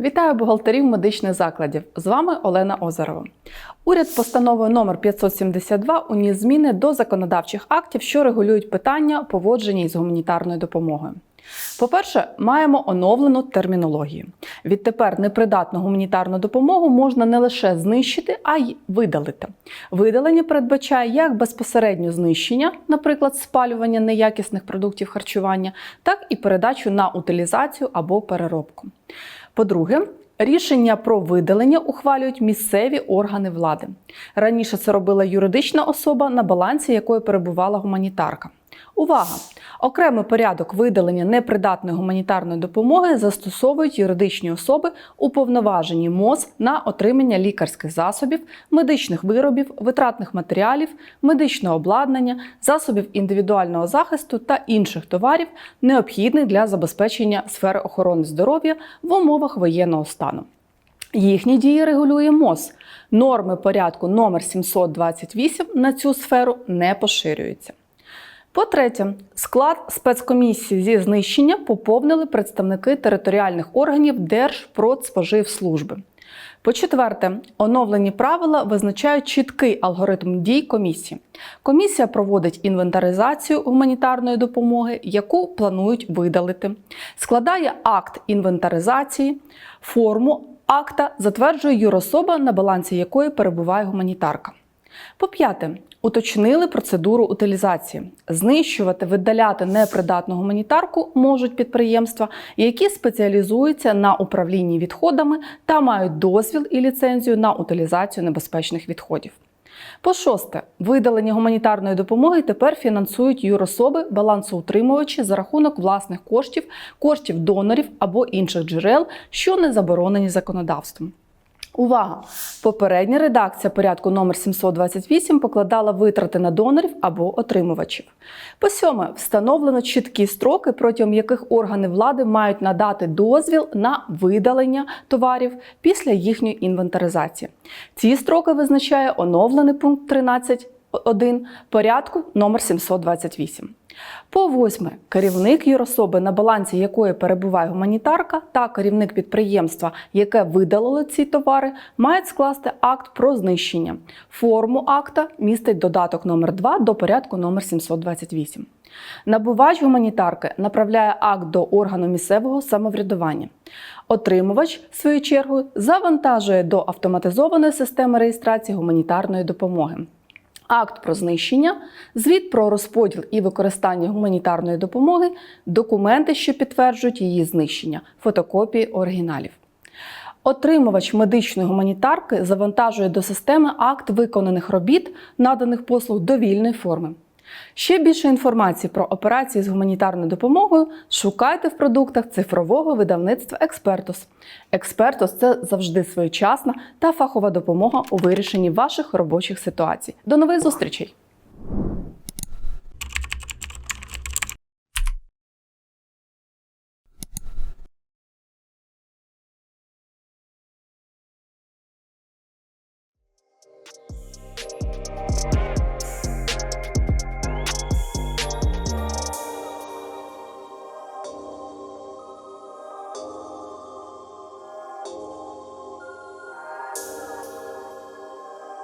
Вітаю бухгалтерів медичних закладів. З вами Олена Озерова. Уряд постановою номер 572 уніс зміни до законодавчих актів, що регулюють питання поводження із гуманітарною допомогою. По-перше, маємо оновлену термінологію. Відтепер непридатну гуманітарну допомогу можна не лише знищити, а й видалити. Видалення передбачає як безпосередньо знищення, наприклад, спалювання неякісних продуктів харчування, так і передачу на утилізацію або переробку. По-друге, Рішення про видалення ухвалюють місцеві органи влади. Раніше це робила юридична особа, на балансі якої перебувала гуманітарка. Увага! Окремий порядок видалення непридатної гуманітарної допомоги застосовують юридичні особи, уповноважені МОЗ на отримання лікарських засобів, медичних виробів, витратних матеріалів, медичного обладнання, засобів індивідуального захисту та інших товарів, необхідних для забезпечення сфери охорони здоров'я в умовах воєнного стану. Їхні дії регулює МОЗ. Норми порядку номер 728 на цю сферу не поширюються. По-третє, склад спецкомісії зі знищення поповнили представники територіальних органів Держпродспоживслужби. По-четверте, оновлені правила визначають чіткий алгоритм дій комісії. Комісія проводить інвентаризацію гуманітарної допомоги, яку планують видалити, складає акт інвентаризації, форму акта затверджує юрособа, на балансі якої перебуває гуманітарка. По-п'яте, уточнили процедуру утилізації. Знищувати, видаляти непридатну гуманітарку можуть підприємства, які спеціалізуються на управлінні відходами та мають дозвіл і ліцензію на утилізацію небезпечних відходів. По шосте, видалення гуманітарної допомоги тепер фінансують юрособи, балансоутримувачі за рахунок власних коштів, коштів донорів або інших джерел, що не заборонені законодавством. Увага! Попередня редакція порядку номер 728 покладала витрати на донорів або отримувачів. По сьоме, встановлено чіткі строки, протягом яких органи влади мають надати дозвіл на видалення товарів після їхньої інвентаризації. Ці строки визначає оновлений пункт 13.1 порядку номер 728. По восьме, керівник юрособи, на балансі якої перебуває гуманітарка, та керівник підприємства, яке видалило ці товари, мають скласти акт про знищення. Форму акта містить додаток номер 2 до порядку номер 728. Набувач гуманітарки направляє акт до органу місцевого самоврядування. Отримувач, в свою чергу, завантажує до автоматизованої системи реєстрації гуманітарної допомоги акт про знищення, звіт про розподіл і використання гуманітарної допомоги, документи, що підтверджують її знищення, фотокопії оригіналів. Отримувач медичної гуманітарки завантажує до системи акт виконаних робіт, наданих послуг довільної форми. Ще більше інформації про операції з гуманітарною допомогою шукайте в продуктах цифрового видавництва Експертус. Експертус це завжди своєчасна та фахова допомога у вирішенні ваших робочих ситуацій. До нових зустрічей!